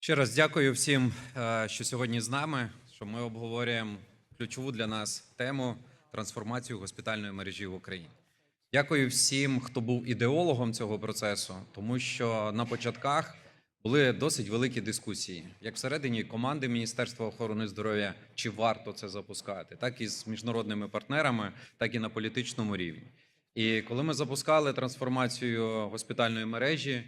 Ще раз дякую всім, е, що сьогодні з нами. Що ми обговорюємо ключову для нас тему трансформацію госпітальної мережі в Україні. Дякую всім, хто був ідеологом цього процесу, тому що на початках були досить великі дискусії, як всередині команди Міністерства охорони здоров'я, чи варто це запускати, так і з міжнародними партнерами, так і на політичному рівні. І коли ми запускали трансформацію госпітальної мережі,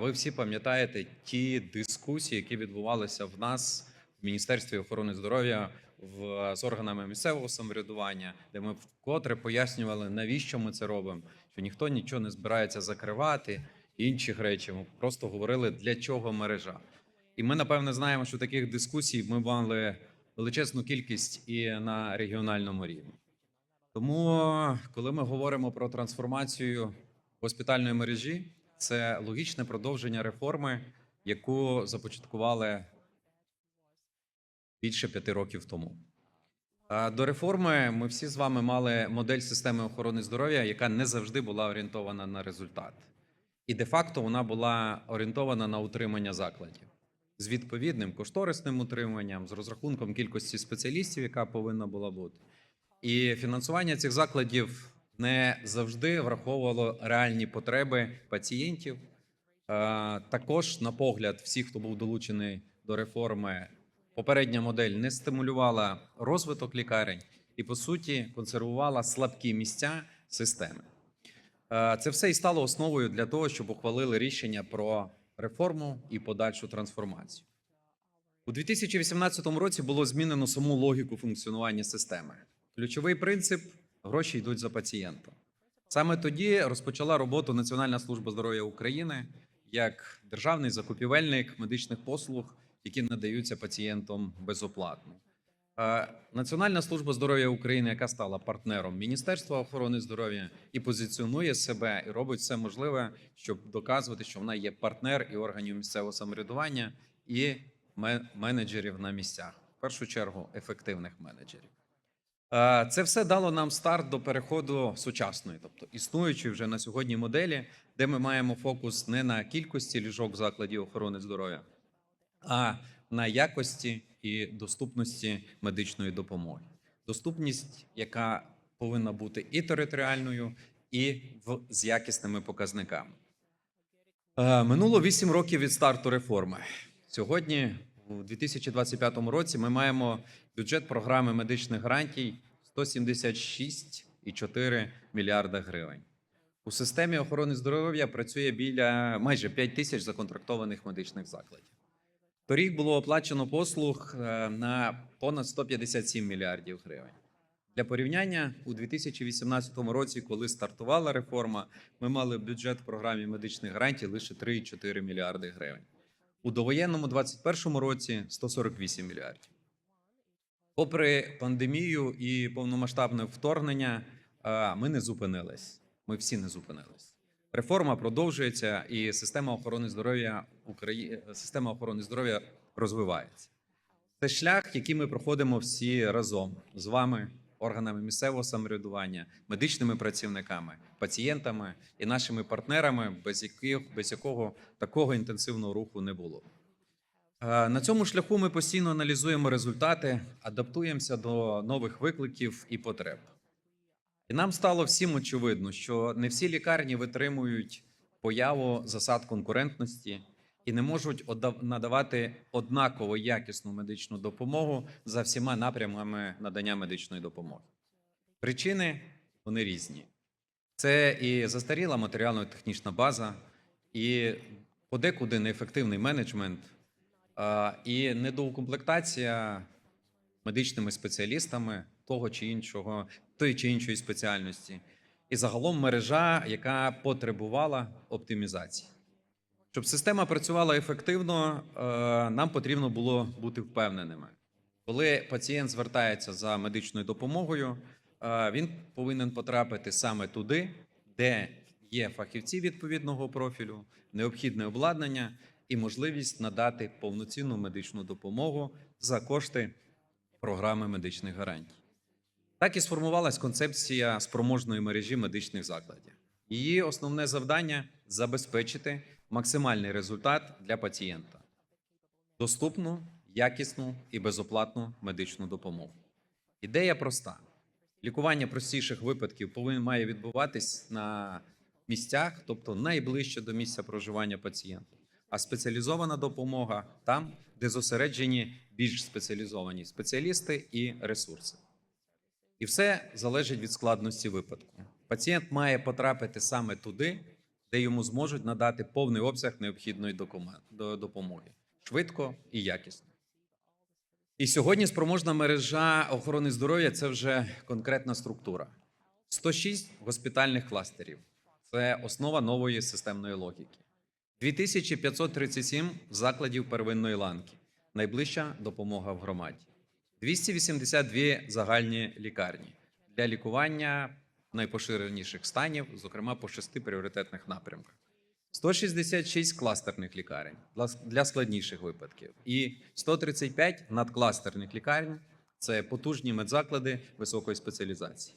ви всі пам'ятаєте ті дискусії, які відбувалися в нас в Міністерстві охорони здоров'я в, з органами місцевого самоврядування, де ми вкотре пояснювали, навіщо ми це робимо, що ніхто нічого не збирається закривати, інших речей. Ми просто говорили, для чого мережа. І ми, напевне, знаємо, що таких дискусій ми мали величезну кількість і на регіональному рівні. Тому, коли ми говоримо про трансформацію госпітальної мережі, це логічне продовження реформи, яку започаткували більше п'яти років тому. До реформи ми всі з вами мали модель системи охорони здоров'я, яка не завжди була орієнтована на результат. І де-факто вона була орієнтована на утримання закладів з відповідним кошторисним утриманням, з розрахунком кількості спеціалістів, яка повинна була бути. І фінансування цих закладів не завжди враховувало реальні потреби пацієнтів. Е, Також, на погляд всіх, хто був долучений до реформи, попередня модель не стимулювала розвиток лікарень і, по суті, консервувала слабкі місця системи. Е, Це все і стало основою для того, щоб ухвалили рішення про реформу і подальшу трансформацію. У 2018 році було змінено саму логіку функціонування системи. Ключовий принцип гроші йдуть за пацієнтом. Саме тоді розпочала роботу Національна служба здоров'я України як державний закупівельник медичних послуг, які надаються пацієнтам безоплатно. Е, Національна служба здоров'я України, яка стала партнером Міністерства охорони здоров'я і позиціонує себе і робить все можливе, щоб доказувати, що вона є партнер і органів місцевого самоврядування, і менеджерів на місцях, в першу чергу ефективних менеджерів. Е, Це все дало нам старт до переходу сучасної, тобто існуючої вже на сьогодні моделі, де ми маємо фокус не на кількості ліжок закладів охорони здоров'я, а на якості і доступності медичної допомоги. Доступність, яка повинна бути і територіальною, і в, з якісними показниками. Е, Минуло 8 років від старту реформи. Сьогодні, у 2025 році, ми маємо бюджет програми медичних гарантій 176,4 мільярда гривень. У системі охорони здоров'я працює біля майже 5 тисяч законтрактованих медичних закладів. Торік було оплачено послуг е, на понад 157 мільярдів гривень. Для порівняння у 2018 році, коли стартувала реформа, ми мали бюджет в програмі медичних гарантій лише 3,4 мільярди гривень. У довоєнному 2021 році 148 мільярдів. Попри пандемію і повномасштабне вторгнення, ми не зупинились. Ми всі не зупинились. Реформа продовжується, і система охорони здоров'я Украї... система охорони здоров'я розвивається. Це шлях, який ми проходимо всі разом з вами, органами місцевого самоврядування, медичними працівниками, пацієнтами і нашими партнерами, без яких без якого такого інтенсивного руху не було. Е, На цьому шляху ми постійно аналізуємо результати, адаптуємося до нових викликів і потреб. І нам стало всім очевидно, що не всі лікарні витримують появу засад конкурентності і не можуть надавати однаково якісну медичну допомогу за всіма напрямами надання медичної допомоги. Причини вони різні. Це і застаріла матеріально-технічна база, і подекуди неефективний менеджмент, і недоукомплектація медичними спеціалістами того чи іншого, тої чи іншої спеціальності, і загалом мережа, яка потребувала оптимізації. Щоб система працювала ефективно, е, нам потрібно було бути впевненими. Коли пацієнт звертається за медичною допомогою, е, він повинен потрапити саме туди, де є фахівці відповідного профілю, необхідне обладнання і можливість надати повноцінну медичну допомогу за кошти програми медичних гарантій. Так і сформувалась концепція спроможної мережі медичних закладів. Її основне завдання забезпечити максимальний результат для пацієнта. доступну, якісну і безоплатну медичну допомогу. Ідея проста: лікування простіших випадків повинен має відбуватись на місцях, тобто найближче до місця проживання пацієнта. А спеціалізована допомога там, де зосереджені більш спеціалізовані спеціалісти і ресурси. І все залежить від складності випадку. Пацієнт має потрапити саме туди, де йому зможуть надати повний обсяг необхідної допомоги швидко і якісно. І сьогодні спроможна мережа охорони здоров'я це вже конкретна структура. 106 госпітальних кластерів це основа нової системної логіки. 2537 закладів первинної ланки, найближча допомога в громаді. 282 загальні лікарні для лікування найпоширеніших станів, зокрема по шести пріоритетних напрямках. 166 кластерних лікарень для- складніших випадків, і 135 надкластерних лікарень це потужні медзаклади високої спеціалізації.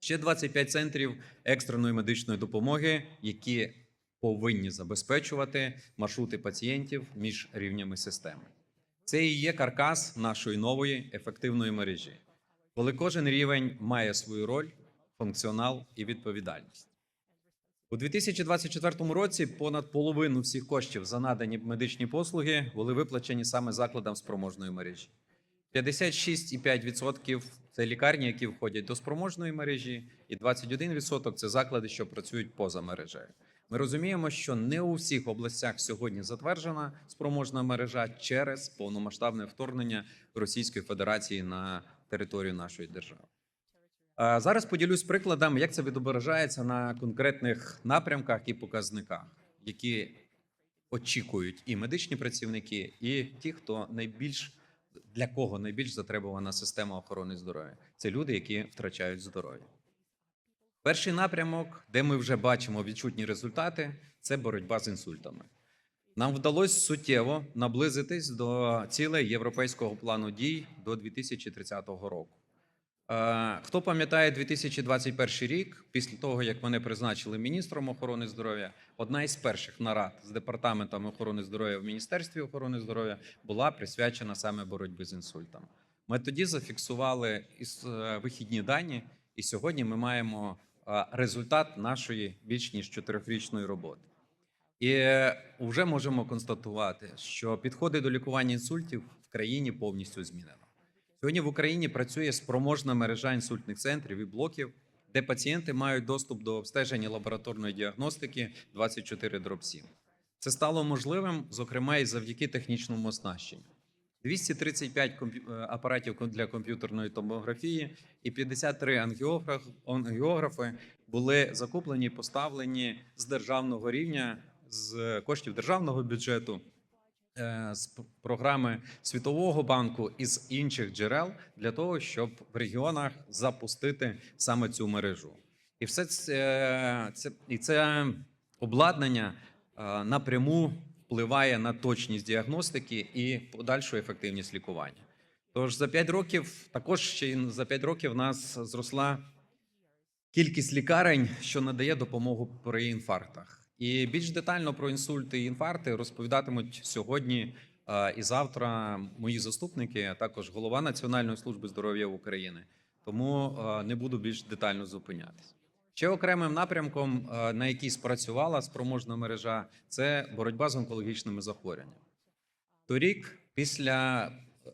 Ще 25 центрів екстреної медичної допомоги, які повинні забезпечувати маршрути пацієнтів між рівнями системи. Це і є каркас нашої нової ефективної мережі, коли кожен рівень має свою роль, функціонал і відповідальність. У 2024 році понад половину всіх коштів за надані медичні послуги були виплачені саме закладам спроможної мережі. 56,5% це лікарні, які входять до спроможної мережі, і 21% це заклади, що працюють поза мережею. Ми розуміємо, що не у всіх областях сьогодні затверджена спроможна мережа через повномасштабне вторгнення Російської Федерації на територію нашої держави. Зараз поділюсь прикладом, як це відображається на конкретних напрямках і показниках, які очікують і медичні працівники, і ті, хто найбільш для кого найбільш затребувана система охорони здоров'я. Це люди, які втрачають здоров'я. Перший напрямок, де ми вже бачимо відчутні результати, це боротьба з інсультами. Нам вдалося суттєво наблизитись до цілей європейського плану дій до 2030 року. Е, Хто пам'ятає 2021 рік, після того як мене призначили міністром охорони здоров'я, одна із перших нарад з департаментом охорони здоров'я в Міністерстві охорони здоров'я була присвячена саме боротьбі з інсультом. Ми тоді зафіксували е, вихідні дані, і сьогодні ми маємо е, результат нашої більш ніж чотирьохрічної роботи. І вже можемо констатувати, що підходи до лікування інсультів в країні повністю змінено. Сьогодні в Україні працює спроможна мережа інсультних центрів і блоків, де пацієнти мають доступ до обстеження лабораторної діагностики 24 7. Це стало можливим, зокрема, і завдяки технічному оснащенню. 235 комп'ю- е, апаратів для комп'ютерної томографії і 53 ангіограф- ангіографи були закуплені і поставлені з державного рівня, з коштів державного бюджету, з програми Світового банку і з інших джерел для того, щоб в регіонах запустити саме цю мережу. І все це, це і це обладнання е, напряму впливає на точність діагностики і подальшу ефективність лікування. Тож за 5 років, також ще за 5 років, в нас зросла кількість лікарень, що надає допомогу при інфарктах. І більш детально про інсульти і інфаркти розповідатимуть сьогодні е, і завтра мої заступники, а також голова Національної служби здоров'я України. Тому е, не буду більш детально зупинятись. Ще окремим напрямком, е, на який спрацювала спроможна мережа, це боротьба з онкологічними захворюваннями. Торік, після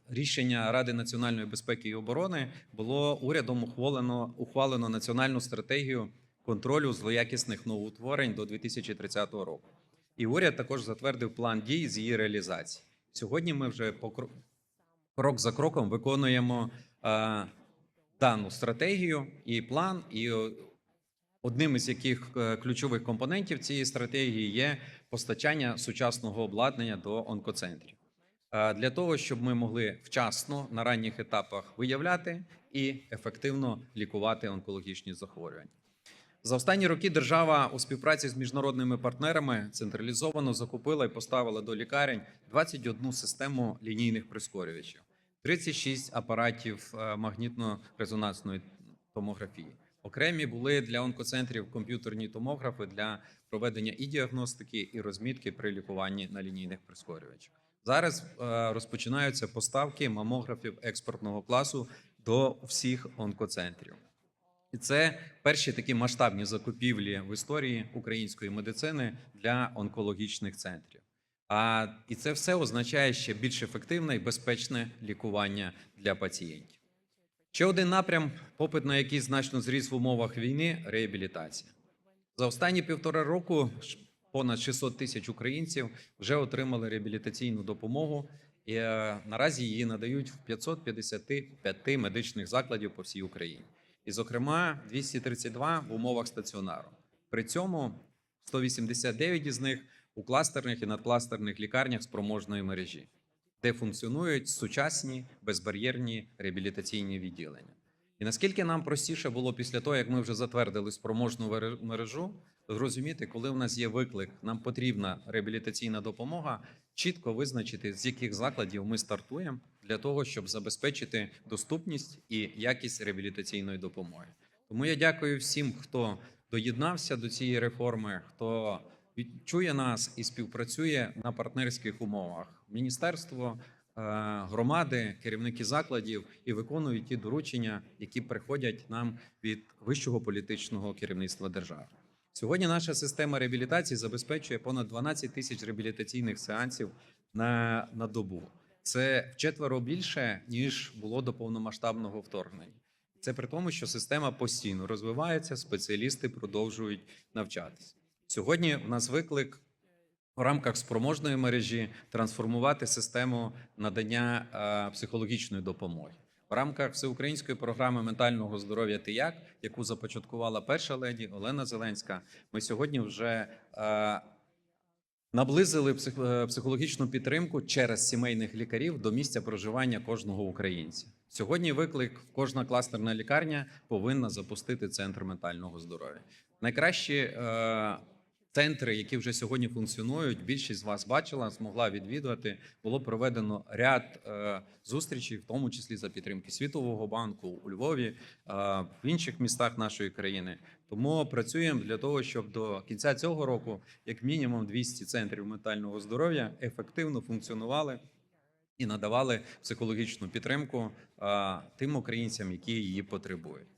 рішення Ради національної безпеки і оборони, було урядом ухвалено, ухвалено національну стратегію контролю злоякісних новоутворень до 2030 року. І уряд також затвердив план дій з її реалізації. Сьогодні ми вже по крок за кроком виконуємо е, дану стратегію і план, і одним із яких е, ключових компонентів цієї стратегії є постачання сучасного обладнання до онкоцентрів. Е, Для того, щоб ми могли вчасно на ранніх етапах виявляти і ефективно лікувати онкологічні захворювання. За останні роки держава у співпраці з міжнародними партнерами централізовано закупила і поставила до лікарень 21 систему лінійних прискорювачів, 36 апаратів е, магнітно-резонансної томографії. Окремі були для онкоцентрів комп'ютерні томографи для проведення і діагностики, і розмітки при лікуванні на лінійних прискорювачах. Зараз е, розпочинаються поставки мамографів експортного класу до всіх онкоцентрів. І це перші такі масштабні закупівлі в історії української медицини для онкологічних центрів. А і це все означає ще більш ефективне і безпечне лікування для пацієнтів. Ще один напрям, попит на який значно зріс в умовах війни реабілітація. За останні півтора року понад 600 тисяч українців вже отримали реабілітаційну допомогу, і е, наразі її надають в 555 медичних закладів по всій Україні. І, зокрема, 232 в умовах стаціонару. При цьому 189 із них у кластерних і надкластерних лікарнях спроможної мережі, де функціонують сучасні безбар'єрні реабілітаційні відділення. І наскільки нам простіше було після того, як ми вже затвердили спроможну мережу, зрозуміти, коли в нас є виклик, нам потрібна реабілітаційна допомога, чітко визначити, з яких закладів ми стартуємо для того, щоб забезпечити доступність і якість реабілітаційної допомоги. Тому я дякую всім, хто доєднався до цієї реформи, хто відчує нас і співпрацює на партнерських умовах. Міністерство, е, громади, керівники закладів і виконують ті доручення, які приходять нам від вищого політичного керівництва держави. Сьогодні наша система реабілітації забезпечує понад 12 тисяч реабілітаційних сеансів на, на добу. Це вчетверо більше ніж було до повномасштабного вторгнення. Це при тому, що система постійно розвивається, спеціалісти продовжують навчатися. Сьогодні у нас виклик в рамках спроможної мережі трансформувати систему надання е, психологічної допомоги. В рамках всеукраїнської програми ментального здоров'я «Ти як», яку започаткувала перша леді Олена Зеленська, ми сьогодні вже е, наблизили е, психологічну підтримку через сімейних лікарів до місця проживання кожного українця. Сьогодні виклик кожна кластерна лікарня повинна запустити центр ментального здоров'я. Найкращі е, центри, які вже сьогодні функціонують, більшість з вас бачила, змогла відвідувати. Було проведено ряд е, зустрічей, в тому числі за підтримки Світового банку у Львові, е, в інших містах нашої країни. Тому працюємо для того, щоб до кінця цього року, як мінімум, 200 центрів ментального здоров'я ефективно функціонували і надавали психологічну підтримку е, тим українцям, які її потребують.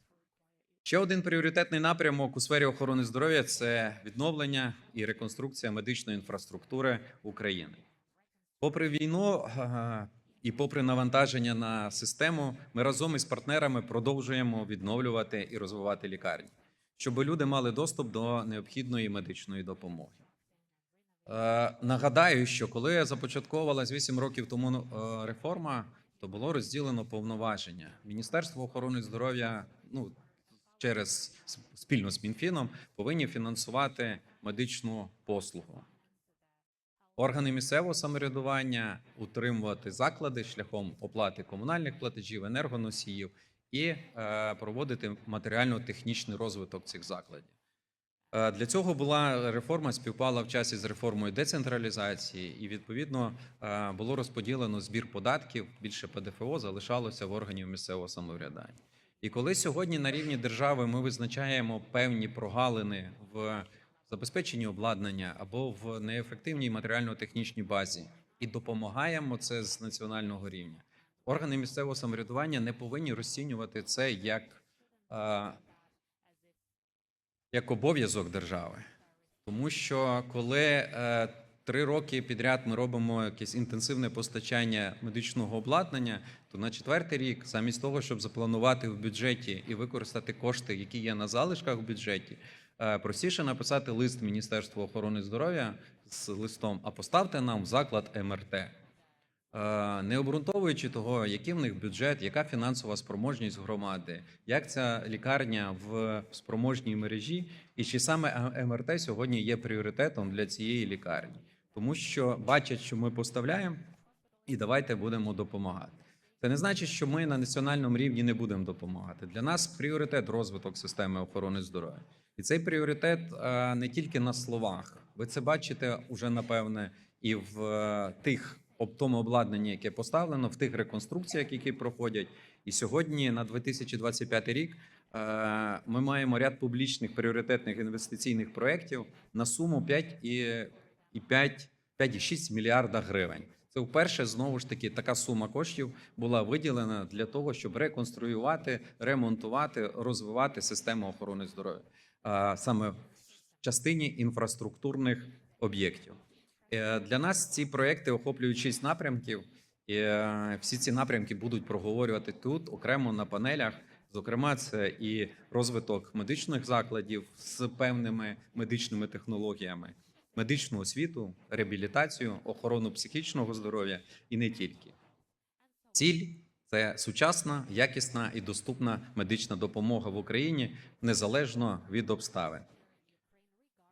Ще один пріоритетний напрямок у сфері охорони здоров'я це відновлення і реконструкція медичної інфраструктури України. Попри війну і попри навантаження на систему, ми разом із партнерами продовжуємо відновлювати і розвивати лікарні, щоб люди мали доступ до необхідної медичної допомоги. Е, Нагадаю, що коли започатковувалась 8 років тому е, реформа, то було розділено повноваження. Міністерство охорони здоров'я ну, через спільно з Мінфіном повинні фінансувати медичну послугу. Органи місцевого самоврядування утримувати заклади шляхом оплати комунальних платежів, енергоносіїв і е, проводити матеріально-технічний розвиток цих закладів. Е, Для цього була реформа співпала в часі з реформою децентралізації, і відповідно е, було розподілено збір податків. Більше ПДФО залишалося в органів місцевого самоврядування. І коли сьогодні на рівні держави ми визначаємо певні прогалини в забезпеченні обладнання або в неефективній матеріально-технічній базі і допомагаємо це з національного рівня, органи місцевого самоврядування не повинні розцінювати це як е, як обов'язок держави. Тому що коли е, три роки підряд ми робимо якесь інтенсивне постачання медичного обладнання, то на четвертий рік, замість того, щоб запланувати в бюджеті і використати кошти, які є на залишках в бюджеті, е, простіше написати лист Міністерству охорони здоров'я з листом, а поставте нам заклад МРТ. Е, не обґрунтовуючи того, який в них бюджет, яка фінансова спроможність громади, як ця лікарня в спроможній мережі, і чи саме МРТ сьогодні є пріоритетом для цієї лікарні, тому що бачать, що ми поставляємо, і давайте будемо допомагати. Це не значить, що ми на національному рівні не будемо допомагати. Для нас пріоритет розвиток системи охорони здоров'я. І цей пріоритет е, не тільки на словах. Ви це бачите уже напевне і в е, тих об тому обладнанні, яке поставлено, в тих реконструкціях, які проходять. І сьогодні, на 2025 рік, е, ми маємо ряд публічних пріоритетних інвестиційних проєктів на суму 5 і, і 5, 5,6 мільярда гривень. Це вперше знову ж таки така сума коштів була виділена для того, щоб реконструювати, ремонтувати, розвивати систему охорони здоров'я саме в частині інфраструктурних об'єктів. Е, Для нас ці проекти охоплюють шість напрямків. І е, всі ці напрямки будуть проговорювати тут окремо на панелях. Зокрема, це і розвиток медичних закладів з певними медичними технологіями, медичну освіту, реабілітацію, охорону психічного здоров'я і не тільки. Ціль це сучасна, якісна і доступна медична допомога в Україні незалежно від обставин.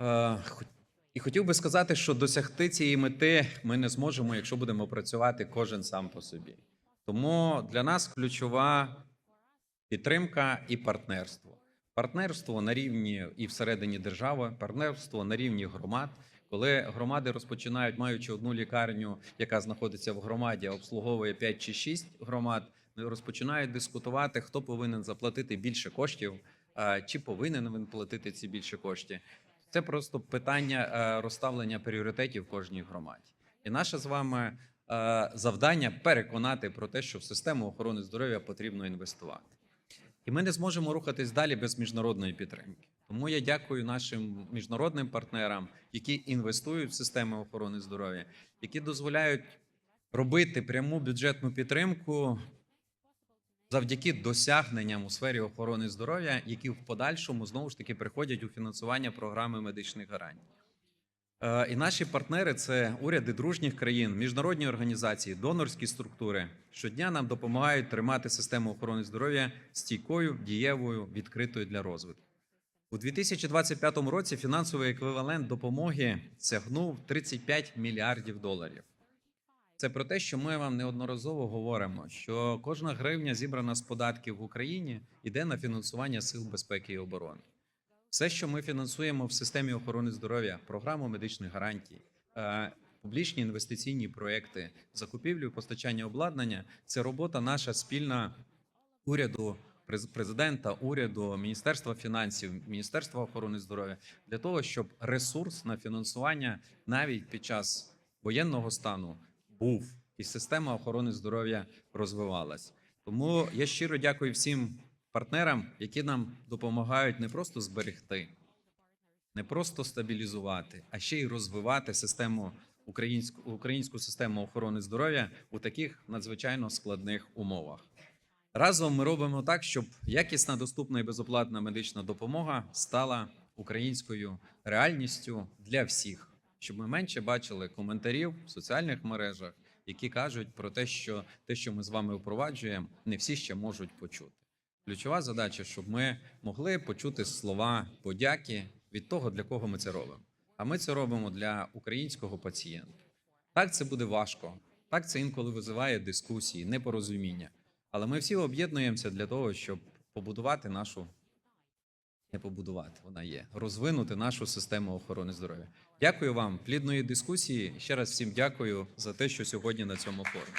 Е, І хотів би сказати, що досягти цієї мети ми не зможемо, якщо будемо працювати кожен сам по собі. Тому для нас ключова підтримка і партнерство. Партнерство на рівні і всередині держави, партнерство на рівні громад. Коли громади розпочинають, маючи одну лікарню, яка знаходиться в громаді, обслуговує 5 чи 6 громад, розпочинають дискутувати, хто повинен заплатити більше коштів, чи повинен він платити ці більше кошти. Це просто питання е, розставлення пріоритетів кожній громаді. І наше з вами е, завдання переконати про те, що в систему охорони здоров'я потрібно інвестувати. І ми не зможемо рухатись далі без міжнародної підтримки. Тому я дякую нашим міжнародним партнерам, які інвестують в систему охорони здоров'я, які дозволяють робити пряму бюджетну підтримку завдяки досягненням у сфері охорони здоров'я, які в подальшому знову ж таки приходять у фінансування програми медичних гарантій. Е, І наші партнери це уряди дружніх країн, міжнародні організації, донорські структури. Щодня нам допомагають тримати систему охорони здоров'я стійкою, дієвою, відкритою для розвитку. У 2025 році фінансовий еквівалент допомоги сягнув 35 мільярдів доларів. Це про те, що ми вам неодноразово говоримо, що кожна гривня, зібрана з податків в Україні, йде на фінансування сил безпеки і оборони. Все, що ми фінансуємо в системі охорони здоров'я, програму медичних гарантій, е, публічні інвестиційні проекти, закупівлю постачання обладнання це робота наша спільна уряду, президента, уряду, Міністерства фінансів, Міністерства охорони здоров'я для того, щоб ресурс на фінансування навіть під час воєнного стану був і система охорони здоров'я розвивалась. Тому я щиро дякую всім партнерам, які нам допомагають не просто зберегти, не просто стабілізувати, а ще й розвивати систему українську, українську систему охорони здоров'я у таких надзвичайно складних умовах. Разом ми робимо так, щоб якісна, доступна і безоплатна медична допомога стала українською реальністю для всіх, щоб ми менше бачили коментарів в соціальних мережах, які кажуть про те, що те, що ми з вами впроваджуємо, не всі ще можуть почути. Ключова задача, щоб ми могли почути слова подяки від того, для кого ми це робимо. А ми це робимо для українського пацієнта. Так це буде важко. Так це інколи визиває дискусії, непорозуміння. Але ми всі об'єднуємося для того, щоб побудувати нашу не побудувати, вона є розвинути нашу систему охорони здоров'я. Дякую вам, плідної дискусії. Ще раз всім дякую за те, що сьогодні на цьому форумі.